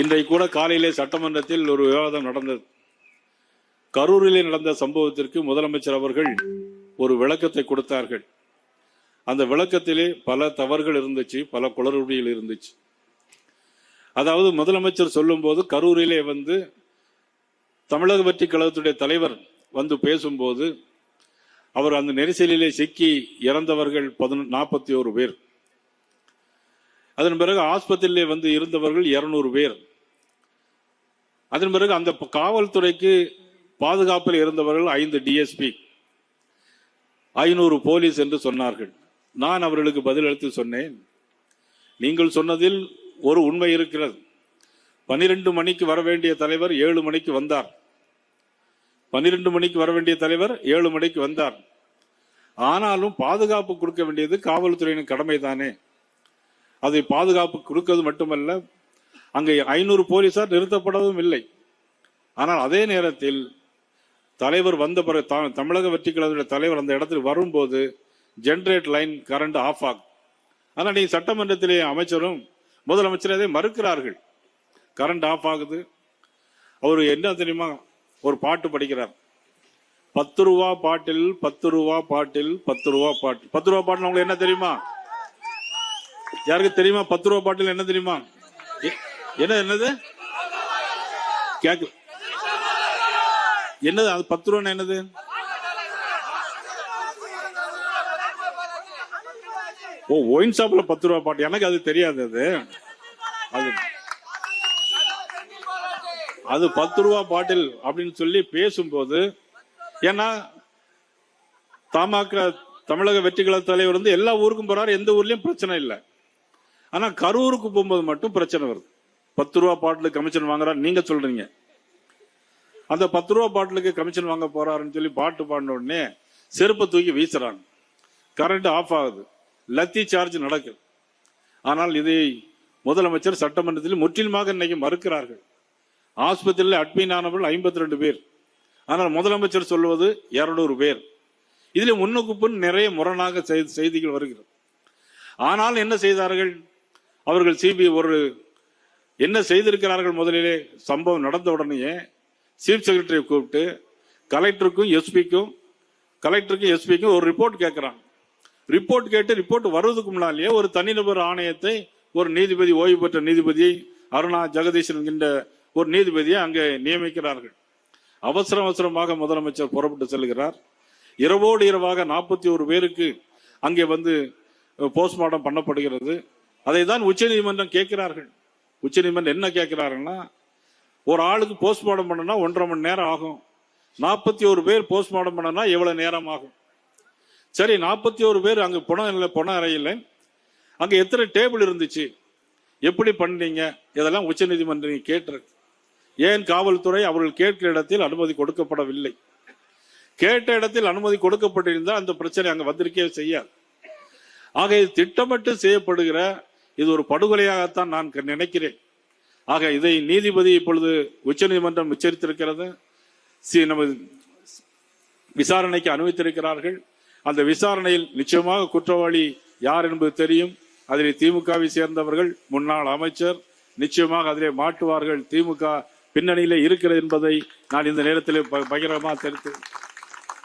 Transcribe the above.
இன்றைக்கு கூட காலையிலே சட்டமன்றத்தில் ஒரு விவாதம் நடந்தது. கரூரிலே நடந்த சம்பவத்திற்கு முதலமைச்சர் அவர்கள் ஒரு விளக்கத்தை கொடுத்தார்கள். அந்த விளக்கத்திலே பல தவறுகள் இருந்துச்சு பல குளறுபடிகள் இருந்துச்சு. அதாவது முதலமைச்சர் சொல்லும்போது கரூரிலே வந்து தமிழக வெற்றி கழகத்துடைய தலைவர் வந்து பேசும்போது அவர் அந்த நெரிசலிலே சிக்கி இறந்தவர்கள் பதினொன்று நாற்பத்தி ஒரு பேர். அதன் பிறகு ஆஸ்பத்திரியிலே வந்து இருந்தவர்கள் இருநூறு பேர். அதன் பிறகு அந்த காவல்துறைக்கு பாதுகாப்பில் இருந்தவர்கள் ஐந்து டிஎஸ்பி ஐநூறு போலீஸ் என்று சொன்னார்கள். நான் அவர்களுக்கு பதிலளித்து சொன்னேன். நீங்கள் சொன்னதில் ஒரு உண்மை இருக்கிறது. பனிரெண்டு மணிக்கு வர வேண்டிய தலைவர் ஏழு மணிக்கு வந்தார். பன்னிரண்டு மணிக்கு வர வேண்டிய தலைவர் ஏழு மணிக்கு வந்தார். ஆனாலும் பாதுகாப்பு கொடுக்க வேண்டியது காவல்துறையின் கடமை தானே அதை பாதுகாப்பு கொடுக்கிறது மட்டுமல்ல அங்கே ஐநூறு போலீசார் நிறுத்தப்படவும் இல்லை. ஆனால் அதே நேரத்தில் தலைவர் வந்த பிறகு தமிழக வெற்றி கழகத்துடைய தலைவர் அந்த இடத்தில் வரும்போது ஜென்ரேட் லைன் கரண்ட் ஆஃப் ஆகும். ஆனால் நீ சட்டமன்றத்திலே அமைச்சரும் முதலமைச்சரும் அதை மறுக்கிறார்கள். கரண்ட் ஆஃப் ஆகுது. அவர் என்ன தெரியுமா? ஒரு பாட்டு படிக்கிறார். பத்து ரூபா பாட்டில் பத்து ரூபா பாட்டில் பத்து ரூபா பாட்டில். பத்து ரூபா பாட்டில் உங்களுக்கு என்ன தெரியுமா? யாருக்கு தெரியுமா? பத்து ரூபா பாட்டில் என்ன தெரியுமா? என்ன என்னது கேக்கு. என்னது அது பத்து ரூபா என்னது? ஓ ஒயின் ஷாப்ல பத்து ரூபா பாட்டு. எனக்கு அது தெரியாது அது. அது அது பத்து ரூபா பாட்டில் அப்படின்னு சொல்லி பேசும்போது ஏன்னா தமாக தமிழக வெற்றி கழக தலைவர் வந்து எல்லா ஊருக்கும் போறாரு எந்த ஊர்லயும் பிரச்சனை இல்லை. ஆனா கரூருக்கு போகும்போது மட்டும் பிரச்சனை வருது. பத்து ரூபா பாட்டிலுக்கு கமிஷன் வாங்குறா நீங்க சொல்றீங்க. அந்த பத்து ரூபா பாட்டிலுக்கு கமிஷன் வாங்க போறாருன்னு சொல்லி பாட்டு பாடின உடனே செருப்பை தூக்கி வீசுறாங்க. கரண்ட் ஆஃப் ஆகுது. லத்தி சார்ஜ் நடக்குது. ஆனால் இதை முதலமைச்சர் சட்டமன்றத்தில் முற்றிலுமாக இன்னைக்கு மறுக்கிறார்கள். ஆஸ்பத்திரியில் அட்மின் ஆனவர்கள் ஐம்பத்தி ரெண்டு பேர். ஆனால் முதலமைச்சர் சொல்வது இருநூறு பேர். இதில் முன்னுக்கு பின் நிறைய முரணாக செய்தி- செய்திகள் வருகிறது. ஆனால் என்ன செய்தார்கள்? அவர்கள் சிபிஐ ஒரு என்ன செய்திருக்கிறார்கள் முதலிலே சம்பவம் நடந்த உடனேயே சீஃப் செக்ரட்டரியை கூப்பிட்டு கலெக்டருக்கும் எஸ்பிக்கும் கலெக்டருக்கும் எஸ்பிக்கும் ஒரு ரிப்போர்ட் கேட்கிறாங்க ரிப்போர்ட் கேட்டு ரிப்போர்ட் வருவதுக்கு முன்னாலேயே ஒரு தனிநபர் ஆணையத்தை ஒரு நீதிபதி ஓய்வு பெற்ற நீதிபதி அருணா ஜெகதீஷன் என்கின்ற ஒரு நீதிபதியை அங்கே நியமிக்கிறார்கள். அவசர அவசரமாக முதலமைச்சர் புறப்பட்டு செல்கிறார். இரவோடு இரவாக நாற்பத்தி ஒரு பேருக்கு அங்கே வந்து போஸ்ட்மார்ட்டம் பண்ணப்படுகிறது. அதை தான் உச்சநீதிமன்றம் கேட்கிறார்கள். உச்சநீதிமன்றம் என்ன கேட்கிறாருன்னா ஒரு ஆளுக்கு போஸ்ட்மார்டம் பண்ணனா ஒன்றரை மணி நேரம் ஆகும். நாற்பத்தி ஒரு பேர் போஸ்ட்மார்டம் பண்ணனா எவ்வளவு நேரம் ஆகும்? சரி நாற்பத்தி ஒரு பேர் அங்கே புன இல்லை புன அறையில் அங்க எத்தனை டேபிள் இருந்துச்சு? எப்படி பண்ணீங்க? இதெல்லாம் உச்சநீதிமன்றம் கேட்டிருக்கு. ஏன் காவல்துறை அவர்கள் கேட்கிற இடத்தில் அனுமதி கொடுக்கப்படவில்லை? கேட்ட இடத்தில் அனுமதி கொடுக்கப்பட்டிருந்தால் அந்த பிரச்சனை அங்கே வந்திருக்கே செய்யாது. ஆக இது திட்டமிட்டு செய்யப்படுகிற இது ஒரு படுகொலையாகத்தான் நான் க- நினைக்கிறேன். ஆக இதை நீதிபதி இப்பொழுது உச்சநீதிமன்றம் உச்சரித்திருக்கிறது. சி- நமது விசாரணைக்கு அனுமதித்திருக்கிறார்கள். அந்த விசாரணையில் நிச்சயமாக குற்றவாளி யார் என்பது தெரியும். அதில் திமுகவை சேர்ந்தவர்கள் முன்னாள் அமைச்சர் நிச்சயமாக அதிலே மாட்டுவார்கள் திமுக பின்னணியிலே இருக்கிறது என்பதை நான் இந்த நேரத்தில் ப- பகிரங்கமாக தெரிவித்து